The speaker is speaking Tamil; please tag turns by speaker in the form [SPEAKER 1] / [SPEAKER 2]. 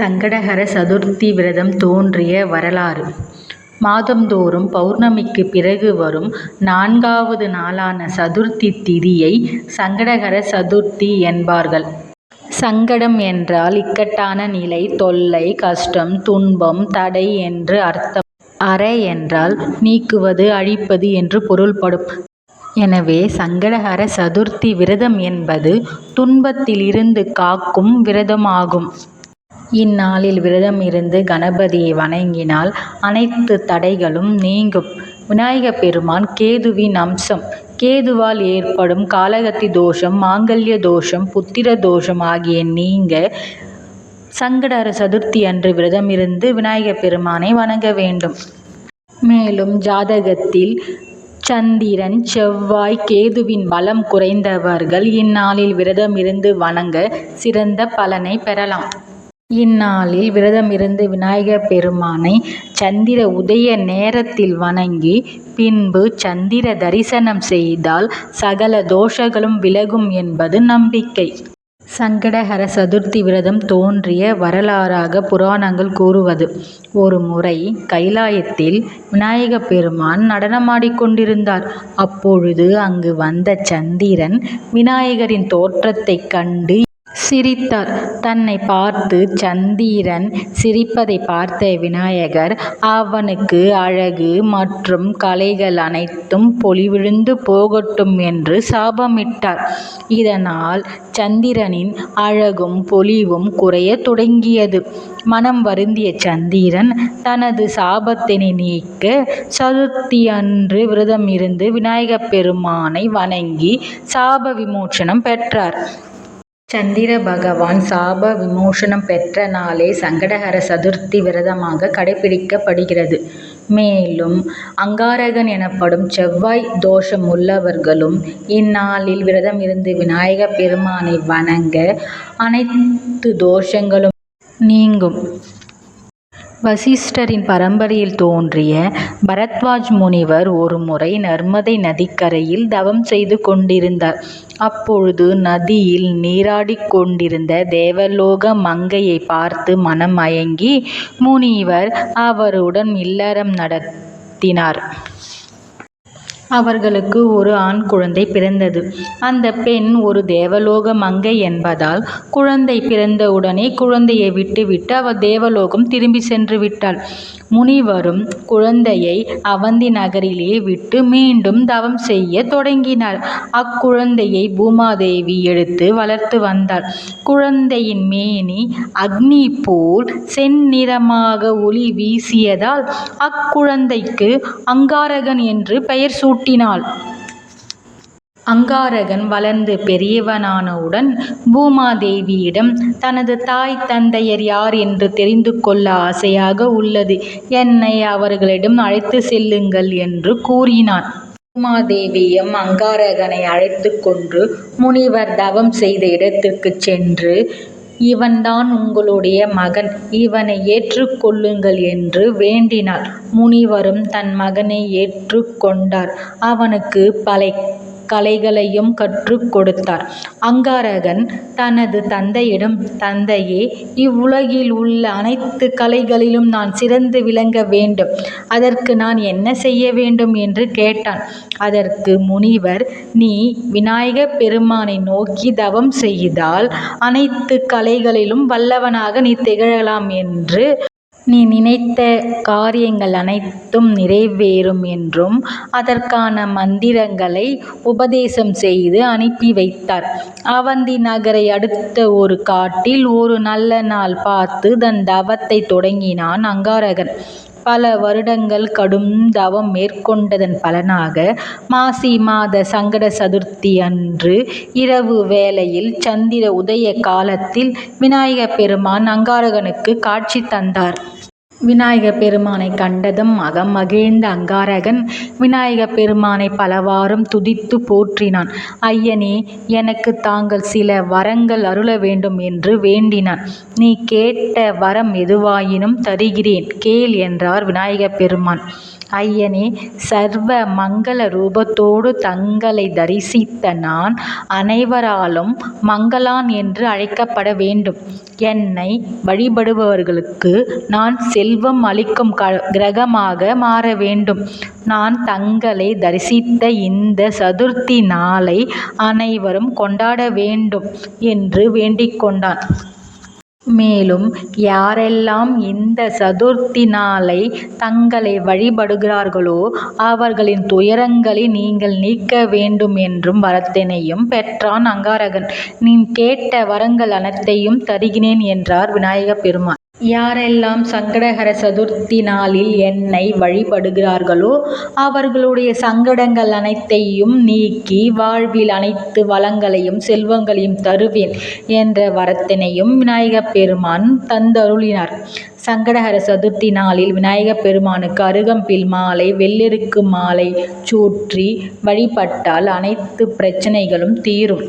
[SPEAKER 1] சங்கடஹர சதுர்த்தி விரதம் தோன்றிய வரலாறு மாதந்தோறும் பௌர்ணமிக்குப் பிறகு வரும் நான்காவது நாளான சதுர்த்தி திதியை சங்கடஹர சதுர்த்தி என்பார்கள். சங்கடம் என்றால் இக்கட்டான நிலை தொல்லை கஷ்டம் துன்பம் தடை என்று அர்த்தம். அற என்றால் நீக்குவது அழிப்பது என்று பொருள்படும். எனவே சங்கடஹர சதுர்த்தி விரதம் என்பது துன்பத்திலிருந்து காக்கும் விரதமாகும். இந்நாளில் விரதம் இருந்து கணபதியை வணங்கினால் அனைத்து தடைகளும் நீங்கும். விநாயகப் பெருமான் கேதுவின் அம்சம். கேதுவால் ஏற்படும் காளகத்தி தோஷம் மாங்கல்ய தோஷம் புத்திர தோஷம் ஆகிய நீங்க சங்கடர சதுர்த்தி அன்று விரதம் இருந்து விநாயகப் பெருமானை வணங்க வேண்டும். மேலும் ஜாதகத்தில் சந்திரன் செவ்வாய் கேதுவின் பலம் குறைந்தவர்கள் இந்நாளில் விரதம் இருந்து வணங்க சிறந்த பலனை பெறலாம். இந்நாளில் விரதம் இருந்து விநாயகப் பெருமானை சந்திர உதய நேரத்தில் வணங்கி பின்பு சந்திர தரிசனம் செய்தால் சகல தோஷங்களும் விலகும் என்பது நம்பிக்கை. சங்கடஹர சதுர்த்தி விரதம் தோன்றிய வரலாறாக புராணங்கள் கூறுவது ஒரு முறை கைலாயத்தில் விநாயகப் பெருமான் நடனமாடிக் கொண்டிருந்தார். அப்பொழுது அங்கு வந்த சந்திரன் விநாயகரின் தோற்றத்தைக் கண்டு சிரித்தார். தன்னை பார்த்து சந்திரன் சிரிப்பதைப் பார்த்த விநாயகர் அவனுக்கு அழகு மற்றும் கலைகள் அனைத்தும் பொலிவிழுந்து போகட்டும் என்று சாபமிட்டார். இதனால் சந்திரனின் அழகும் பொலிவும் குறையத் தொடங்கியது. மனம் வருந்திய சந்திரன் தனது சாபத்தினை நீக்க சதுர்த்தி அன்று விரதம் இருந்து விநாயகப் பெருமானை வணங்கி சாப விமோசனம் பெற்றார். சந்திர பகவான் சாப விமோசனம் பெற்ற நாளே சங்கடஹர சதுர்த்தி விரதமாக கடைபிடிக்கப்படுகிறது. மேலும் அங்காரகன் எனப்படும் செவ்வாய் தோஷம் உள்ளவர்களும் இந்நாளில் விரதம் இருந்து விநாயக பெருமானை வணங்க அனைத்து தோஷங்களும் நீங்கும். வசிஷ்டரின் பரம்பரையில் தோன்றிய பரத்வாஜ் முனிவர் ஒருமுறை நர்மதை நதிக்கரையில் தவம் செய்து கொண்டிருந்தார். அப்பொழுது நதியில் நீராடிக் கொண்டிருந்த தேவலோக மங்கையைப் பார்த்து மனம் மயங்கி முனிவர் அவருடன் இல்லறம் நடத்தினார். அவர்களுக்கு ஒரு ஆண் குழந்தை பிறந்தது. அந்த பெண் ஒரு தேவலோக மங்கை என்பதால் குழந்தை பிறந்தவுடனே குழந்தையை விட்டுவிட்டு அவள் தேவலோகம் திரும்பிச் சென்றுவிட்டாள். முனிவரும் குழந்தையை அவந்தி நகரிலேயே விட்டு மீண்டும் தவம் செய்ய தொடங்கினார். அக்குழந்தையை பூமாதேவி எடுத்து வளர்த்து வந்தாள். குழந்தையின் மேனி அக்னி போல் செந்நிறமாக ஒளி வீசியதால் அக்குழந்தைக்கு அங்காரகன் என்று பெயர் சூட்டினாள். அங்காரகன் வளர்ந்து பெரியவனானவுடன் பூமாதேவியிடம் தனது தாய் தந்தையர் யார் என்று தெரிந்து கொள்ள ஆசையாக உள்ளது. என்னை அவர்களிடம் அழைத்து செல்லுங்கள் என்று கூறினான். பூமாதேவியும் அங்காரகனை அழைத்து கொண்டு முனிவர் தவம் செய்த இடத்திற்கு சென்று இவன்தான் உங்களுடைய மகன் இவனை ஏற்றுக் கொள்ளுங்கள் என்று வேண்டினார் முனிவரும் தன் மகனை ஏற்றுக் கொண்டார். அவனுக்கு பல கலைகளையும் கற்றுக் கொடுத்தார். அங்காரகன் தனது தந்தையிடம் தந்தையே இவ்வுலகில் உள்ள அனைத்து கலைகளிலும் நான் சிறந்து விளங்க வேண்டும். அதற்கு நான் என்ன செய்ய வேண்டும்? என்று கேட்டான். அதற்கு முனிவர் நீ விநாயக பெருமானை நோக்கி தவம் செய்தால் அனைத்து கலைகளிலும் வல்லவனாக நீ திகழலாம் என்று நீ நினைத்த காரியங்கள் அனைத்தும் நிறைவேறும் என்றும் அதற்கான மந்திரங்களை உபதேசம் செய்து அனுப்பி வைத்தார். அவந்தி நகரை அடுத்த ஒரு காட்டில் ஒரு நல்ல நாள் பார்த்து தன் தவத்தை தொடங்கினான் அங்காரகன். பல வருடங்கள் கடும் தவம் மேற்கொண்டதன் பலனாக மாசி மாத சங்கட சதுர்த்தி அன்று இரவு வேளையில் சந்திர உதய காலத்தில் விநாயகப் பெருமான் அங்காரகனுக்கு காட்சி தந்தார். விநாயகப் பெருமானை கண்டதும் அகம் மகிழ்ந்த அங்காரகன் விநாயகப் பெருமானை பலவாறும் துதித்து போற்றினான். ஐயனே எனக்கு தாங்கள் சில வரங்கள் அருள வேண்டும் என்று வேண்டினான். நீ கேட்ட வரம் எதுவாயினும் தருகிறேன் கேள் என்றார் விநாயகப் பெருமான். ஐயனே சர்வ மங்கள ரூபத்தோடு தங்களை தரிசித்த நான் அனைவராலும் மங்களான் என்று அழைக்கப்பட வேண்டும். என்னை வழிபடுபவர்களுக்கு நான் செல்வம் அளிக்கும் க கிரகமாக மாற வேண்டும். நான் தங்களை தரிசித்த இந்த சதுர்த்தி நாளை அனைவரும் கொண்டாட வேண்டும் என்று வேண்டிக் கொண்டான். மேலும் யாரெல்லாம் இந்த சதுர்த்தி நாளை தங்களை வழிபடுகிறார்களோ அவர்களின் துயரங்களை நீங்கள் நீக்க வேண்டும் என்றும் வரத்தினையும் பெற்றான் அங்காரகன். நீ கேட்ட வரங்கள் அனைத்தையும் தருகிறேன் என்றார் விநாயகப் பெருமான். யாரெல்லாம் சங்கடகர சதுர்த்தி நாளில் என்னை வழிபடுகிறார்களோ அவர்களுடைய சங்கடங்கள் அனைத்தையும் நீக்கி வாழ்வில் அனைத்து வளங்களையும் செல்வங்களையும் தருவேன் என்ற வரத்தினையும் விநாயகப் பெருமான் தந்தருளினார். சங்கடகர சதுர்த்தி நாளில் விநாயகப் பெருமானுக்கு அருகம்பில் மாலை வெள்ளெருக்கு மாலை சூற்றி வழிபட்டால் அனைத்து பிரச்சனைகளும் தீரும்.